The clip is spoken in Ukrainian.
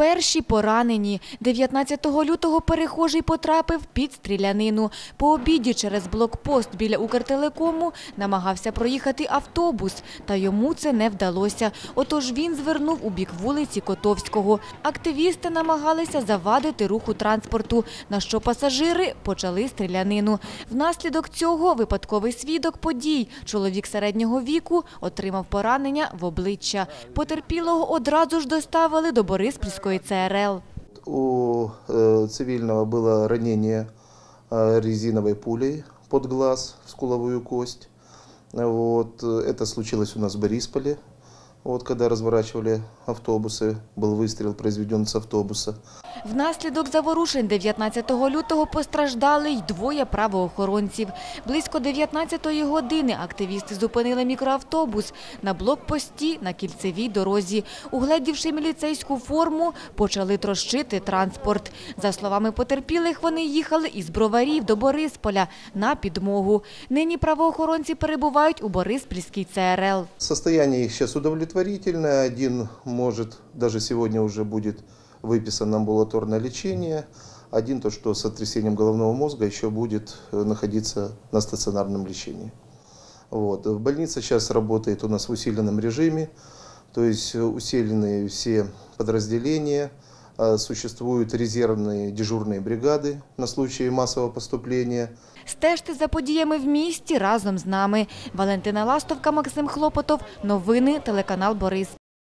Перші поранені. 19 лютого перехожий потрапив під стрілянину. По обіді через блокпост біля Укртелекому намагався проїхати автобус, та йому це не вдалося. Отож він звернув у бік вулиці Котовського. Активісти намагалися завадити руху транспорту, на що пасажири почали стрілянину. Внаслідок цього випадковий свідок подій, чоловік середнього віку, отримав поранення в обличчя. Потерпілого одразу ж доставили до Бориспільської ЦРЛ. У э, цивильного было ранение э, резиновой пулей под глаз в скуловую кость. Вот. э, Это случилось у нас в Борисполе, вот, когда разворачивали автобусы. Был выстрел произведен с автобуса. Внаслідок заворушень 19 лютого постраждали й двоє правоохоронців. Близько 19-ї години активісти зупинили мікроавтобус на блокпості на кільцевій дорозі. Угледівши міліцейську форму, почали трощити транспорт. За словами потерпілих, вони їхали із Броварів до Борисполя на підмогу. Нині правоохоронці перебувають у Бориспільській ЦРЛ. Состояние их сейчас Удовлетворительное. Один может, даже сегодня уже будет выписан амбулаторное лечение. Один, то, что с сотрясением головного мозга, еще будет э, находиться на стационарном лечении. Вот. Больница сейчас работает у нас в усиленном режиме, то есть э, усиленные все подразделения, существуют резервные дежурные бригады на случай массового поступления. Стежте за подіями в місті разом з нами. Валентина Ластовка, Максим Хлопотов. Новини телеканал Бориспіль.